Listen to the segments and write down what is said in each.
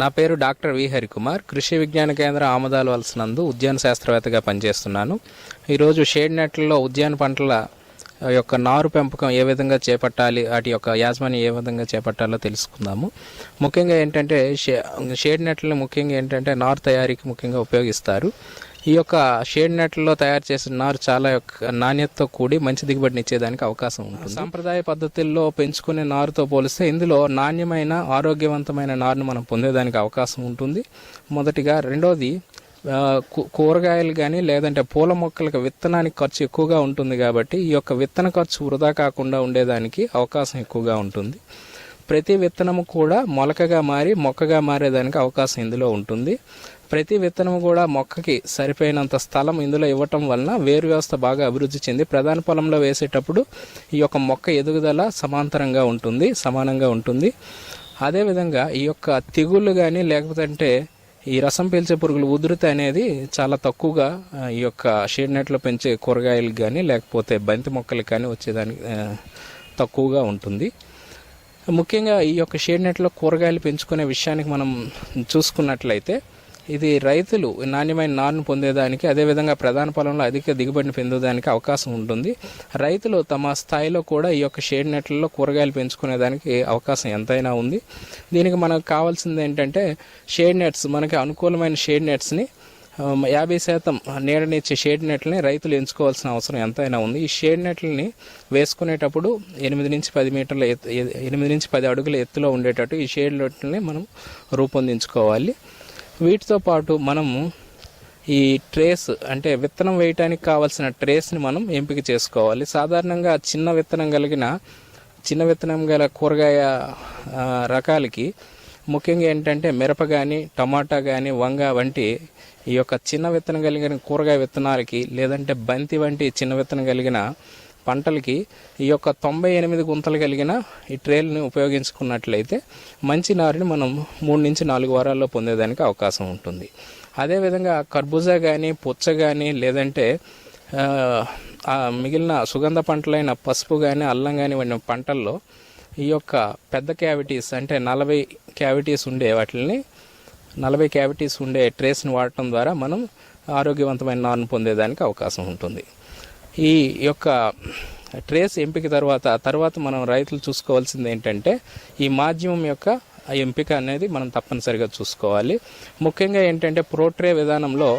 నా పేరు doctor V Harikumar. కృషి విజ్ఞాన కేంద్ర ఆమదాలు వలసినందు ఉద్యాన శాస్త్రవేత్తగా పనిచేస్తున్నాను. ఈరోజు షేడ్ నెట్లలో ఉద్యాన పంటల యొక్క నారు పెంపకం ఏ విధంగా చేపట్టాలి వాటి యొక్క యాజమాన్యం ఏ విధంగా చేపట్టాలో తెలుసుకుందాము. ముఖ్యంగా ఏంటంటే షే షేడ్ నెట్లను ముఖ్యంగా ఏంటంటే నారు తయారీకి ముఖ్యంగా ఉపయోగిస్తారు. ఈ యొక్క షేడ్ నెట్లలో తయారు చేసిన నారు చాలా యొక్క నాణ్యతతో కూడి మంచి దిగుబడిని ఇచ్చేదానికి అవకాశం ఉంటుంది. సాంప్రదాయ పద్ధతుల్లో పెంచుకునే నారుతో పోలిస్తే ఇందులో నాణ్యమైన ఆరోగ్యవంతమైన నారును మనం పొందేదానికి అవకాశం ఉంటుంది. మొదటిగా రెండోది కూరగాయలు కానీ లేదంటే పూల మొక్కలకు విత్తనానికి ఖర్చు ఎక్కువగా ఉంటుంది కాబట్టి ఈ యొక్క విత్తన ఖర్చు వృధా కాకుండా ఉండేదానికి అవకాశం ఎక్కువగా ఉంటుంది. ప్రతి విత్తనము కూడా మొలకగా మారి మొక్కగా మారేదానికి అవకాశం ఇందులో ఉంటుంది. ప్రతి విత్తనం కూడా మొక్కకి సరిపోయినంత స్థలం ఇందులో ఇవ్వటం వలన వేరు వ్యవస్థ బాగా అభివృద్ధి చెంది ప్రధాన పొలంలో వేసేటప్పుడు ఈ యొక్క మొక్క ఎదుగుదల సమాంతరంగా ఉంటుంది సమానంగా ఉంటుంది. అదేవిధంగా ఈ యొక్క తెగుళ్ళు కానీ లేకపోతే ఈ రసం పీల్చే పురుగులు ఉధృతి అనేది చాలా తక్కువగా ఈ యొక్క షేడ్ నెట్లో పెంచే కూరగాయలకు కానీ లేకపోతే బంతి మొక్కలకు కానీ వచ్చేదానికి తక్కువగా ఉంటుంది. ముఖ్యంగా ఈ యొక్క షేడ్ నెట్లో కూరగాయలు పెంచుకునే విషయానికి మనం చూసుకున్నట్లయితే ఇది రైతులు నాణ్యమైన నారును పొందేదానికి అదేవిధంగా ప్రధాన పొలంలో అధిక దిగుబడిని పొందేదానికి అవకాశం ఉంటుంది. రైతులు తమ స్థాయిలో కూడా ఈ యొక్క షేడ్ నెట్లలో కూరగాయలు పెంచుకునేదానికి అవకాశం ఎంతైనా ఉంది. దీనికి మనకు కావాల్సింది ఏంటంటే షేడ్ నెట్స్ మనకి అనుకూలమైన షేడ్ నెట్స్ని యాభై శాతం నీడనిచ్చే షేడ్ నెట్లని రైతులు ఎంచుకోవాల్సిన అవసరం ఎంతైనా ఉంది. ఈ షేడ్ నెట్లని వేసుకునేటప్పుడు ఎనిమిది నుంచి పది మీటర్ల ఎత్తు ఎనిమిది నుంచి పది అడుగుల ఎత్తులో ఉండేటట్టు ఈ షేడ్ నెట్లని మనం రూపొందించుకోవాలి. వీటితో పాటు మనము ఈ ట్రేస్ అంటే విత్తనం వేయటానికి కావాల్సిన ట్రేస్ని మనం ఎంపిక చేసుకోవాలి. సాధారణంగా చిన్న విత్తనం కలిగిన చిన్న విత్తనం గల కూరగాయ రకాలకి ముఖ్యంగా ఏంటంటే మిరప కానీ టమాటా కానీ వంగ వంటి ఈ యొక్క చిన్న విత్తనం కలిగిన కూరగాయ విత్తనాలకి లేదంటే బంతి వంటి చిన్న విత్తనం కలిగిన పంటలకి ఈ యొక్క తొంభై ఎనిమిది గుంతలు కలిగిన ఈ ట్రేల్ని ఉపయోగించుకున్నట్లయితే మంచి నారుని మనం మూడు నుంచి నాలుగు వారాల్లో పొందేదానికి అవకాశం ఉంటుంది. అదేవిధంగా కర్బూజా కానీ పుచ్చ కానీ లేదంటే మిగిలిన సుగంధ పంటలైన పసుపు కానీ అల్లం కానీ వంటి పంటల్లో ఈ యొక్క పెద్ద క్యావిటీస్ అంటే నలభై క్యావిటీస్ ఉండే వాటిని నలభై క్యావిటీస్ ఉండే ట్రేస్ని వాడటం ద్వారా మనం ఆరోగ్యవంతమైన నారును పొందేదానికి అవకాశం ఉంటుంది. ఈ యొక్క ట్రేస్ ఎంపిక తర్వాత తర్వాత మనం రైతులు చూసుకోవాల్సింది ఏంటంటే ఈ మాధ్యమం యొక్క ఎంపిక అనేది మనం తప్పనిసరిగా చూసుకోవాలి. ముఖ్యంగా ఏంటంటే ప్రోట్రే విధానంలో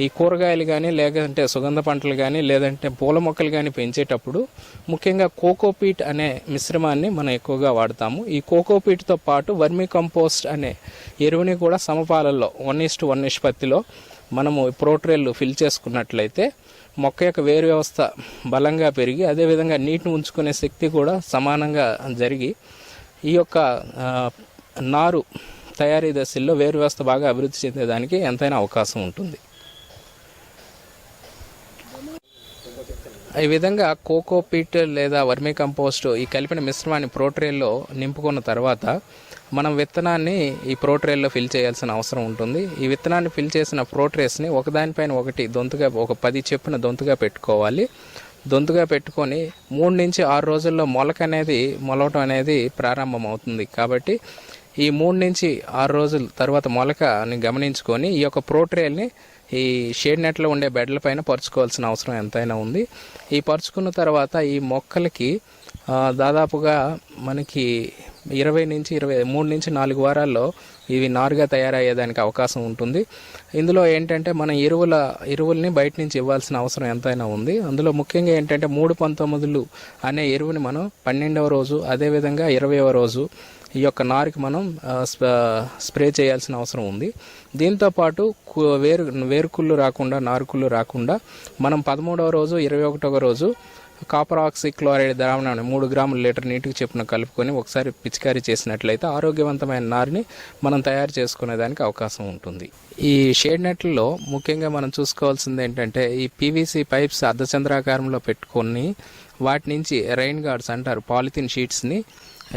ఈ కూరగాయలు కానీ లేదంటే సుగంధ పంటలు కానీ లేదంటే పూల మొక్కలు కానీ పెంచేటప్పుడు ముఖ్యంగా కోకోపీట్ అనే మిశ్రమాన్ని మనం ఎక్కువగా వాడతాము. ఈ కోకోపీట్తో పాటు వర్మీ కంపోస్ట్ అనే ఎరువుని కూడా సమపాలల్లో వన్ ఇస్ట్ వన్ నిష్పత్తిలో మనము ప్రోట్రేలు ఫిల్ చేసుకున్నట్లయితే మొక్క యొక్క వేరు వ్యవస్థ బలంగా పెరిగి అదేవిధంగా నీటిని ఉంచుకునే శక్తి కూడా సమానంగా జరిగి ఈ యొక్క నారు తయారీ దశల్లో వేరు వ్యవస్థ బాగా అభివృద్ధి చెందేదానికి ఎంతైనా అవకాశం ఉంటుంది. ఈ విధంగా కోకోపీట్ లేదా వర్మీ కంపోస్ట్ ఈ కలిపిన మిశ్రమాన్ని ప్రోట్రేల్లో నింపుకున్న తర్వాత మనం విత్తనాన్ని ఈ ప్రోట్రేల్లో ఫిల్ చేయాల్సిన అవసరం ఉంటుంది. ఈ విత్తనాన్ని ఫిల్ చేసిన ప్రోట్రేస్ని ఒకదానిపైన ఒకటి దొంతుగా ఒక పది చెప్పున దొంతుగా పెట్టుకోవాలి. దొంతుగా పెట్టుకొని మూడు నుంచి ఆరు రోజుల్లో మొలక అనేది మొలవటం అనేది ప్రారంభం అవుతుంది కాబట్టి ఈ మూడు నుంచి ఆరు రోజుల తర్వాత మొలకని గమనించుకొని ఈ యొక్క ప్రోట్రేల్ని ఈ షేడ్ నెట్లో ఉండే బెడ్ల పైన పరుచుకోవాల్సిన అవసరం ఎంతైనా ఉంది. ఈ పరుచుకున్న తర్వాత ఈ మొక్కలకి దాదాపుగా మనకి ఇరవై నుంచి ఇరవై మూడు నుంచి నాలుగు వారాల్లో ఇవి నారుగా తయారయ్యేదానికి అవకాశం ఉంటుంది. ఇందులో ఏంటంటే మన ఎరువుల ఎరువుల్ని బయట నుంచి ఇవ్వాల్సిన అవసరం ఎంతైనా ఉంది. అందులో ముఖ్యంగా ఏంటంటే మూడు పంతొమ్మిదిలు అనే ఎరువుని మనం పన్నెండవ రోజు అదేవిధంగా ఇరవైవ రోజు ఈ యొక్క నారుకి మనం స్ప- స్ప్రే చేయాల్సిన అవసరం ఉంది. దీంతో పాటు కు- వేరు వేరుకుళ్ళు రాకుండా నారుకుళ్ళు రాకుండా మనం పదమూడవ రోజు ఇరవై ఒకటవ రోజు కాపర్ ఆక్సీ క్లోరైడ్ ద్రావణాన్ని మూడు గ్రాముల లీటర్ నీటికి చెప్పున కలుపుకొని ఒకసారి పిచికారీ చేసినట్లయితే ఆరోగ్యవంతమైన నారుని మనం తయారు చేసుకునేదానికి అవకాశం ఉంటుంది. ఈ షేడ్ నెట్లలో ముఖ్యంగా మనం చూసుకోవాల్సింది ఏంటంటే ఈ పీవీసీ పైప్స్ అర్ధచంద్రాకారంలో పెట్టుకొని వాటి నుంచి రైన్ గార్డ్స్ అంటారు పాలిథిన్ షీట్స్ని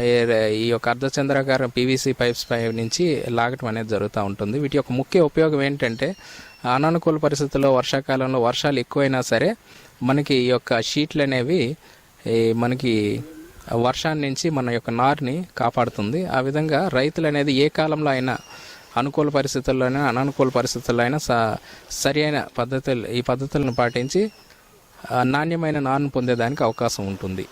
ఈ యొక్క అర్ధచంద్రాకారం పీవీసీ పైప్స్ పై నుంచి లాగటం అనేది జరుగుతూ ఉంటుంది. వీటి యొక్క ముఖ్య ఉపయోగం ఏంటంటే అనానుకూల పరిస్థితుల్లో వర్షాకాలంలో వర్షాలు ఎక్కువైనా సరే మనకి ఈ యొక్క షీట్లు అనేవి ఈ మనకి వర్షాన్ని నుంచి మన యొక్క నారుని కాపాడుతుంది. ఆ విధంగా రైతులు అనేది ఏ కాలంలో అయినా అనుకూల పరిస్థితుల్లోనే అననుకూల పరిస్థితుల్లో అయినా స సరి అయిన పద్ధతులు ఈ పద్ధతులను పాటించి నాణ్యమైన నారును పొందేదానికి అవకాశం ఉంటుంది.